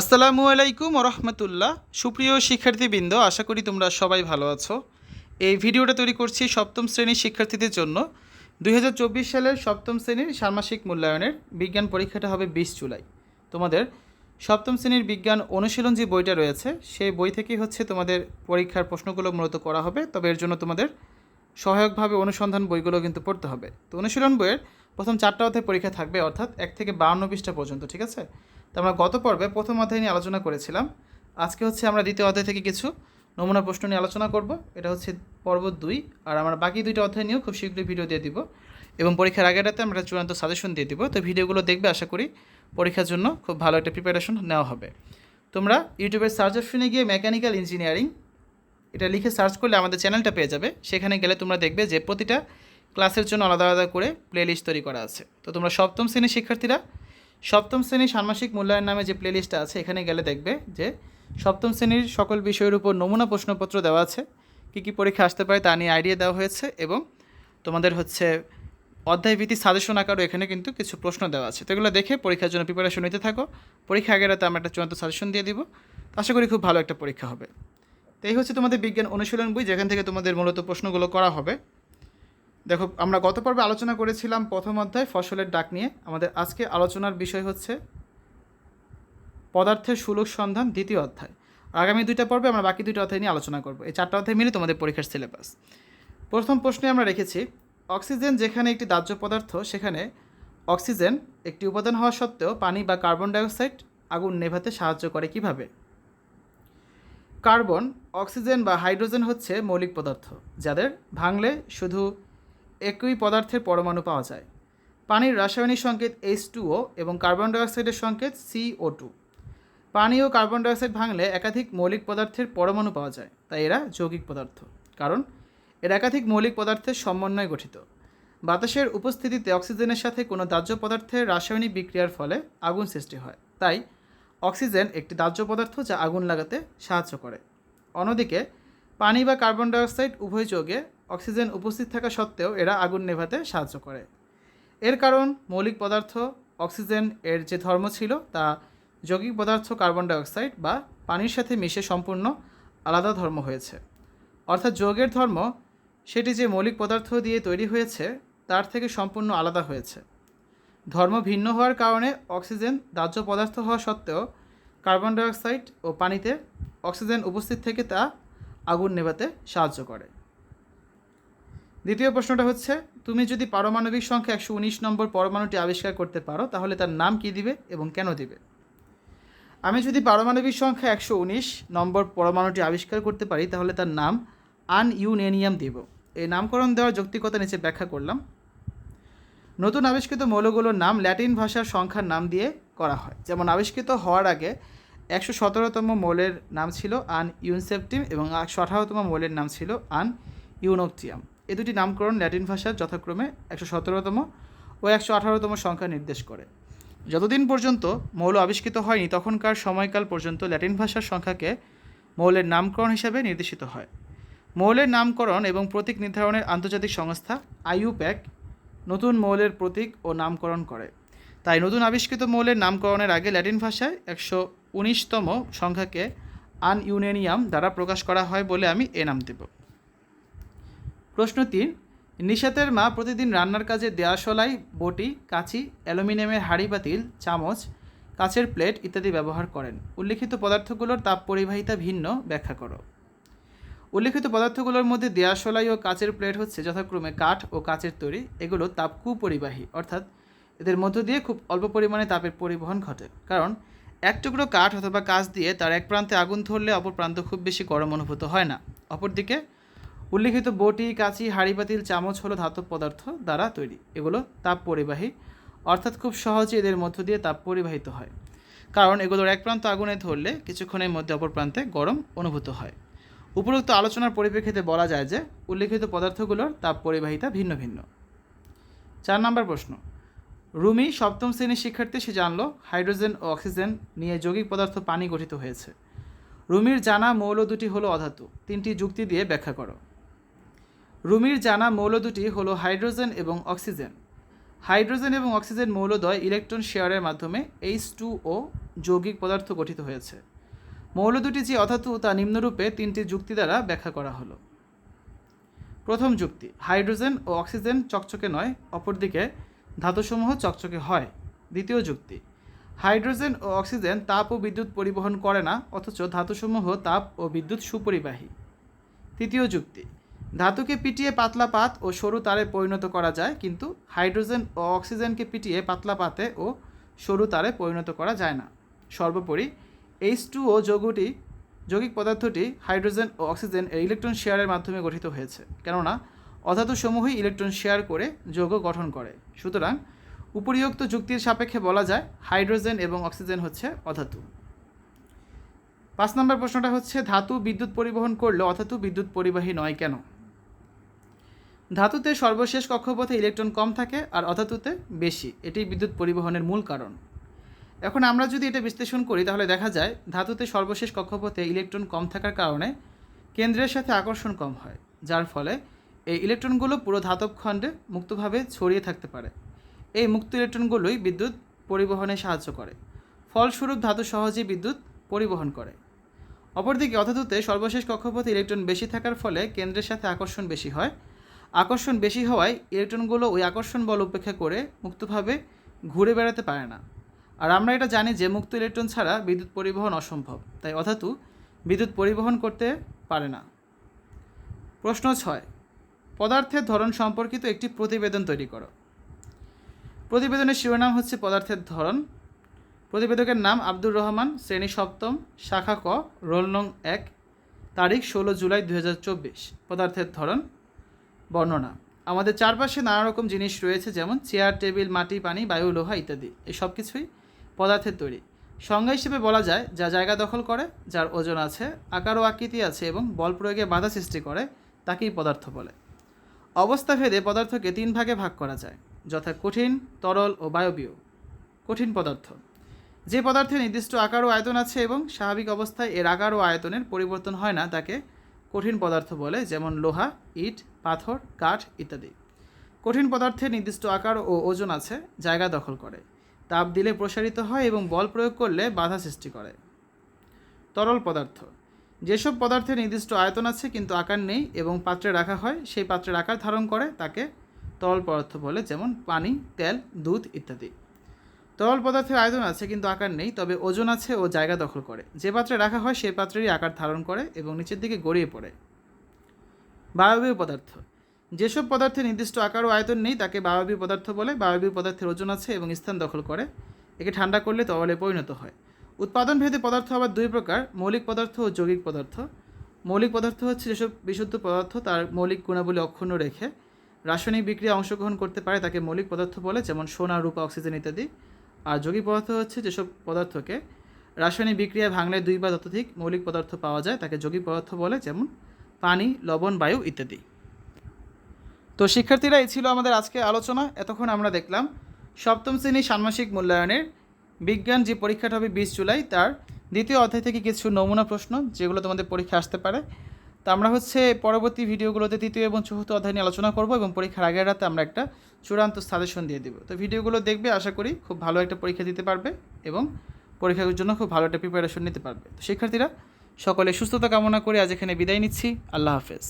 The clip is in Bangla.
আসসালামু আলাইকুম রহমতুল্লাহ সুপ্রিয় শিক্ষার্থীবৃন্দ, আশা করি তোমরা সবাই ভালো আছো। এই ভিডিওটা তৈরি করছি সপ্তম শ্রেণির শিক্ষার্থীদের জন্য। দুই হাজার চব্বিশ সালের সপ্তম শ্রেণির ষান্মাসিক মূল্যায়নের বিজ্ঞান পরীক্ষাটা হবে বিশ জুলাই। তোমাদের সপ্তম শ্রেণির বিজ্ঞান অনুশীলন যে বইটা রয়েছে, সেই বই থেকেই হচ্ছে তোমাদের পরীক্ষার প্রশ্নগুলো মূলত করা হবে। তবে এর জন্য তোমাদের সহায়কভাবে অনুসন্ধান বইগুলো কিন্তু পড়তে হবে। তো অনুশীলন বইয়ের প্রথম চারটা অধ্যায় পরীক্ষা থাকবে, অর্থাৎ এক থেকে বাউন্ন পৃষ্ঠা পর্যন্ত, ঠিক আছে? তো আমরা গত পর্বে প্রথম অধ্যায় নিয়ে আলোচনা করেছিলাম। আজকে হচ্ছে আমরা দ্বিতীয় অধ্যায় থেকে কিছু নমুনা প্রশ্ন নিয়ে আলোচনা করব। এটা হচ্ছে পর্ব দুই, আর আমরা বাকি দুইটা অধ্যায় নিয়েও খুব শীঘ্রই ভিডিও দিয়ে দিব এবং পরীক্ষার আগেটাতে আমরা চূড়ান্ত সাজেশন দিয়ে দিব। তো ভিডিওগুলো দেখবে, আশা করি পরীক্ষার জন্য খুব ভালো একটা প্রিপারেশন নেওয়া হবে। তোমরা ইউটিউবের সার্চ অপশনে গিয়ে মেকানিক্যাল ইঞ্জিনিয়ারিং এটা লিখে সার্চ করলে আমাদের চ্যানেলটা পেয়ে যাবে। সেখানে গেলে তোমরা দেখবে যে প্রতিটা ক্লাসের জন্য আলাদা আলাদা করে প্লেলিস্ট তৈরি করা আছে। তো তোমরা সপ্তম শ্রেণির শিক্ষার্থীরা সপ্তম শ্রেণির ষান্মাসিক মূল্যায়ন নামে যে প্লেলিস্টটা আছে, এখানে গেলে দেখবে যে সপ্তম শ্রেণির সকল বিষয়ের উপর নমুনা প্রশ্নপত্র দেওয়া আছে। কী কী পরীক্ষা আসতে পারে তা নিয়ে আইডিয়া দেওয়া হয়েছে এবং তোমাদের হচ্ছে অধ্যায়ভিত্তিক সাজেশন আকারও এখানে কিন্তু কিছু প্রশ্ন দেওয়া আছে। তো এগুলো দেখে পরীক্ষার জন্য প্রিপারেশন নিতে থাকো। পরীক্ষা আগের রাতে আমরা একটা চূড়ান্ত সাজেশন দিয়ে দিব। আশা করি খুব ভালো একটা পরীক্ষা হবে। তো এই হচ্ছে তোমাদের বিজ্ঞান অনুশীলন বই, যেখান থেকে তোমাদের মূলত প্রশ্নগুলো করা হবে। দেখো, আমরা গত পর্বে আলোচনা করেছিলাম প্রথম অধ্যায় ফসলের ডাক নিয়ে। আমাদের আজকে আলোচনার বিষয় হচ্ছে পদার্থের সুলভ সন্ধান দ্বিতীয় অধ্যায়। আগামী দুইটা পর্বে আমরা বাকি দুইটা অধ্যায় নিয়ে আলোচনা করব। এই চারটা অধ্যায় মিলে তোমাদের পরীক্ষার সিলেবাস। প্রথম প্রশ্নে আমরা রেখেছি, অক্সিজেন যেখানে একটি দাহ্য পদার্থ, সেখানে অক্সিজেন একটি উপাদান হওয়া সত্ত্বেও পানি বা কার্বন ডাইঅক্সাইড আগুন নেভাতে সাহায্য করে কীভাবে? কার্বন, অক্সিজেন বা হাইড্রোজেন হচ্ছে মৌলিক পদার্থ, যাদের ভাঙলে শুধু একই পদার্থের পরমাণু পাওয়া যায়। পানির রাসায়নিক সংকেত এইচ টুও এবং কার্বন ডাইঅক্সাইডের সংকেত সিও টু পানি ও কার্বন ডাইঅক্সাইড ভাঙলে একাধিক মৌলিক পদার্থের পরমাণু পাওয়া যায়, তাই এরা যৌগিক পদার্থ। কারণ, এরা একাধিক মৌলিক পদার্থের সমন্বয়ে গঠিত। বাতাসের উপস্থিতিতে অক্সিজেনের সাথে কোনো দাহ্য পদার্থের রাসায়নিক বিক্রিয়ার ফলে আগুন সৃষ্টি হয়। তাই, অক্সিজেন একটি দাহ্য পদার্থ যা আগুন লাগাতে সাহায্য করে। অন্যদিকে, পানি বা কার্বন ডাইঅক্সাইড উভয় যৌগে অক্সিজেন উপস্থিত থাকা সত্ত্বেও এরা আগুন নেভাতে সাহায্য করে। এর কারণ, মৌলিক পদার্থ, অক্সিজেন এর যে ধর্ম ছিল তা যৌগিক পদার্থ কার্বন ডাইঅক্সাইড বা পানির সাথে মিশে সম্পূর্ণ আলাদা ধর্ম হয়েছে। অর্থাৎ যৌগের ধর্ম, সেটি যে মৌলিক পদার্থ দিয়ে তৈরি হয়েছে, তার থেকে সম্পূর্ণ আলাদা হয়েছে। ধর্ম ভিন্ন হওয়ার কারণে অক্সিজেন দাহ্য পদার্থ হওয়া সত্ত্বেও কার্বন ডাইঅক্সাইড ও পানিতে অক্সিজেন উপস্থিত থেকে তা আগুন নেভাতে সাহায্য করে। দ্বিতীয় প্রশ্নটা হচ্ছে, তুমি যদি পারমাণবিক সংখ্যা একশো উনিশ নম্বর পরমাণুটি আবিষ্কার করতে পারো, তাহলে তার নাম কী দিবে এবং কেন দিবে? আমি যদি পারমাণবিক সংখ্যা একশো উনিশ নম্বর পরমাণুটি আবিষ্কার করতে পারি, তাহলে তার নাম আনইউনেনিয়াম দিব। এই নামকরণ দেওয়ার যৌক্তিকতা নিচে ব্যাখ্যা করলাম। নতুন আবিষ্কৃত মৌলগুলোর নাম ল্যাটিন ভাষার সংখ্যার নাম দিয়ে করা হয়। যেমন আবিষ্কৃত হওয়ার আগে একশো সতেরোতম মৌলের নাম ছিল আন ইউনসেপটিম এবং একশো আঠারোতম মৌলের নাম ছিল আন ইউনোকটিয়াম এ দুটি নামকরণ ল্যাটিন ভাষার যথাক্রমে একশো সতেরোতম ও একশো আঠারোতম সংখ্যা নির্দেশ করে। যতদিন পর্যন্ত মৌল আবিষ্কৃত হয়নি, তখনকার সময়কাল পর্যন্ত ল্যাটিন ভাষার সংখ্যাকে মৌলের নামকরণ হিসাবে নির্দেশিত হয়। মৌলের নামকরণ এবং প্রতীক নির্ধারণের আন্তর্জাতিক সংস্থা আইইউপ্যাক নতুন মৌলের প্রতীক ও নামকরণ করে। তাই নতুন আবিষ্কৃত মৌলের নামকরণের আগে ল্যাটিন ভাষায় একশো উনিশতম সংখ্যাকে আন ইউনেনিয়াম দ্বারা প্রকাশ করা হয় বলে আমি এ নাম দেব। প্রশ্ন তিন নিশাতের মা প্রতিদিন রান্নার কাজে দেয়াশলাই, বটি, কাঁচি, অ্যালুমিনিয়ামের হাঁড়ি পাতিল চামচ, কাঁচের প্লেট ইত্যাদি ব্যবহার করেন। উল্লিখিত পদার্থগুলোর তাপ পরিবাহিতা ভিন্ন, ব্যাখ্যা করো। উল্লিখিত পদার্থগুলোর মধ্যে দেয়াশলাই ও কাঁচের প্লেট হচ্ছে যথাক্রমে কাঠ ও কাঁচের তৈরি। এগুলো তাপ কুপরিবাহী, অর্থাৎ এদের মধ্য দিয়ে খুব অল্প পরিমাণে তাপের পরিবহন ঘটে। কারণ, এক টুকরো কাঠ অথবা কাঁচ দিয়ে তার এক প্রান্তে আগুন ধরলে অপর প্রান্ত খুব বেশি গরম অনুভূত হয় না। অপরদিকে উল্লিখিত বটি, কাঁচি, হাঁড়ি, পাতিল, চামচ হলো ধাতব পদার্থ দ্বারা তৈরি। এগুলো তাপ পরিবাহী অর্থাৎ খুব সহজে এদের মধ্য দিয়ে তাপ পরিবাহিত হয়। কারণ এগুলোর এক প্রান্ত আগুনে ধরলে কিছুক্ষণের মধ্যে অপর প্রান্তে গরম অনুভূত হয়। উপরোক্ত আলোচনার পরিপ্রেক্ষিতে বলা যায় যে, উল্লিখিত পদার্থগুলোর তাপ পরিবাহিতা ভিন্ন ভিন্ন। চার নম্বর প্রশ্ন। রুমি সপ্তম শ্রেণির শিক্ষার্থী, সে জানলো, হাইড্রোজেন ও অক্সিজেন নিয়ে যৌগিক পদার্থ পানি গঠিত হয়েছে। রুমির জানা মৌল দুটি হলো অধাতু। তিনটি যুক্তি দিয়ে ব্যাখ্যা করো। রুমির জানা মৌল দুটি হলো হাইড্রোজেন এবং অক্সিজেন। হাইড্রোজেন এবং অক্সিজেন মৌলদ্বয় ইলেকট্রন শেয়ারের মাধ্যমে এইচ টু ও যৌগিক পদার্থ গঠিত হয়েছে। মৌল দুটি যে অধাতু তা নিম্নরূপে তিনটি যুক্তি দ্বারা ব্যাখ্যা করা হলো। প্রথম যুক্তি, হাইড্রোজেন ও অক্সিজেন চকচকে নয়, অপরদিকে ধাতুসমূহ চকচকে হয়। দ্বিতীয় যুক্তি, হাইড্রোজেন ও অক্সিজেন তাপ ও বিদ্যুৎ পরিবহন করে না, অথচ ধাতুসমূহ তাপ ও বিদ্যুৎ সুপরিবাহী। তৃতীয় যুক্তি ধাতুকে পিটিয়ে পাতলা পাত ও সরু তারে পরিণত করা যায়, কিন্তু হাইড্রোজেন ও অক্সিজেনকে পিটিয়ে পাতলা পাতে ও সরু তারে পরিণত করা যায় না। সর্বোপরি এইচ টু ও যৌগটি, যৌগিক পদার্থটি হাইড্রোজেন ও অক্সিজেন এর ইলেকট্রন শেয়ারের মাধ্যমে গঠিত হয়েছে, কেননা অধাতু সমূহই ইলেকট্রন শেয়ার করে যৌগ গঠন করে। সুতরাং, উপরিউক্ত যুক্তির সাপেক্ষে বলা যায় হাইড্রোজেন এবং অক্সিজেন হচ্ছে অধাতু। পাঁচ নম্বর প্রশ্নটা হচ্ছে, ধাতু বিদ্যুৎ পরিবহন করলে অধাতু বিদ্যুৎ পরিবাহী নয় কেন? ধাতুতে সর্বশেষ কক্ষপথে ইলেকট্রন কম থাকে আর অধাতুতে বেশি। এটি বিদ্যুৎ পরিবহনের মূল কারণ। এখন আমরা যদি এটা বিশ্লেষণ করি, তাহলে দেখা যায় ধাতুতে সর্বশেষ কক্ষপথে ইলেকট্রন কম থাকার কারণে কেন্দ্রের সাথে আকর্ষণ কম হয়, যার ফলে এই ইলেকট্রনগুলো পুরো ধাতব খণ্ডে মুক্তভাবে ছড়িয়ে থাকতে পারে। এই মুক্ত ইলেকট্রনগুলোই বিদ্যুৎ পরিবহনে সাহায্য করে। ফলস্বরূপ ধাতু সহজেই বিদ্যুৎ পরিবহন করে। অপরদিকে, অধাতুতে সর্বশেষ কক্ষপথে ইলেকট্রন বেশি থাকার ফলে কেন্দ্রের সাথে আকর্ষণ বেশি হয় আকর্ষণ বেশি হওয়ায় ইলেকট্রনগুলো ওই আকর্ষণ বল উপেক্ষা করে মুক্তভাবে ঘুরে বেড়াতে পারে না। আর আমরা এটা জানি যে মুক্ত ইলেকট্রন ছাড়া বিদ্যুৎ পরিবহন অসম্ভব, তাই অধাতু বিদ্যুৎ পরিবহন করতে পারে না। প্রশ্ন ছয়, পদার্থের ধরন সম্পর্কিত একটি প্রতিবেদন তৈরি করো। প্রতিবেদনের শিরোনাম হচ্ছে পদার্থের ধরন। প্রতিবেদকের নাম আব্দুর রহমান, শ্রেণি সপ্তম, শাখা ক, রোল নং এক, তারিখ ষোলো জুলাই দু হাজার চব্বিশ। পদার্থের ধরন বর্ণনা। আমাদের চারপাশে নানা রকম জিনিস রয়েছে, যেমন চেয়ার, টেবিল, মাটি, পানি, বায়ু, লোহা ইত্যাদি। এই সব কিছুই পদার্থের তৈরি। সংজ্ঞা হিসেবে বলা যায়, যা জায়গা দখল করে, যার ওজন আছে, আকার ও আকৃতি আছে এবং বল প্রয়োগে বাধা সৃষ্টি করে, তাকেই পদার্থ বলে। অবস্থা ভেদে পদার্থকে তিন ভাগে ভাগ করা যায়, যথা কঠিন, তরল ও বায়বীয়। কঠিন পদার্থ। যে পদার্থের নির্দিষ্ট আকার ও আয়তন আছে এবং স্বাভাবিক অবস্থায় এর আকার ও আয়তনের পরিবর্তন হয় না, তাকে কঠিন পদার্থ বলে, যেমন লোহা, ইট, পাথর, কাঠ ইত্যাদি। কঠিন পদার্থের নির্দিষ্ট আকার ও ওজন আছে, জায়গা দখল করে। তাপ দিলে প্রসারিত হয় এবং বল প্রয়োগ করলে বাধা সৃষ্টি করে। তরল পদার্থ। যেসব পদার্থের নির্দিষ্ট আয়তন আছে কিন্তু আকার নেই এবং পাত্রে রাখা হয়, সেই পাত্রের আকার ধারণ করে তাকে তরল পদার্থ বলে, যেমন পানি, তেল, দুধ ইত্যাদি। তরল পদার্থের আয়তন আছে, কিন্তু আকার নেই, তবে ওজন আছে ও জায়গা দখল করে। যে পাত্রে রাখা হয়, সেই পাত্রেরই আকার ধারণ করে এবং নিচের দিকে গড়িয়ে পড়ে। বায়বীয় পদার্থ। যেসব পদার্থের নির্দিষ্ট আকার ও আয়তন নেই, তাকে বায়বীয় পদার্থ বলে। বায়বীয় পদার্থের ওজন আছে এবং স্থান দখল করে। একে ঠান্ডা করলে তরলে পরিণত হয়। উৎপাদন ভেদে পদার্থ আবার দুই প্রকার, মৌলিক পদার্থ ও যৌগিক পদার্থ। মৌলিক পদার্থ হচ্ছে যেসব বিশুদ্ধ পদার্থ তার মৌলিক গুণাবলী অক্ষুণ্ণ রেখে। রাসায়নিক বিক্রিয়া অংশগ্রহণ করতে পারে তাকে মৌলিক পদার্থ বলে, যেমন সোনা, রূপা, অক্সিজেন ইত্যাদি। আর যৌগিক পদার্থ হচ্ছে যেসব পদার্থকে রাসায়নিক বিক্রিয়া ভাঙলে দুই বা ততোধিক মৌলিক পদার্থ পাওয়া যায়, তাকে যৌগিক পদার্থ বলে, যেমন পানি, লবণ, বায়ু ইত্যাদি। তো শিক্ষার্থীরা, এই ছিল আমাদের আজকে আলোচনা। এতক্ষণ আমরা দেখলাম সপ্তম শ্রেণি ষান্মাসিক মূল্যায়নের বিজ্ঞান যে পরীক্ষাটা হবে বিশ জুলাই, তার দ্বিতীয় অধ্যায় থেকে কিছু নমুনা প্রশ্ন, যেগুলো তোমাদের পরীক্ষা আসতে পারে। তো আমরা হচ্ছে পরবর্তী ভিডিওগুলোতে তৃতীয় এবং চতুর্থ অধ্যায় নিয়ে আলোচনা করব এবং পরীক্ষার আগের রাতে আমরা একটা চূড়ান্ত সাজেশন দিয়ে দেবো। তো ভিডিওগুলো দেখবে, আশা করি খুব ভালো একটা পরীক্ষা দিতে পারবে এবং পরীক্ষার জন্য খুব ভালো একটা প্রিপারেশন নিতে পারবে। তো শিক্ষার্থীরা, সকলে সুস্থতা কামনা করে আজ এখানে বিদায় নিচ্ছি। আল্লাহ হাফেজ।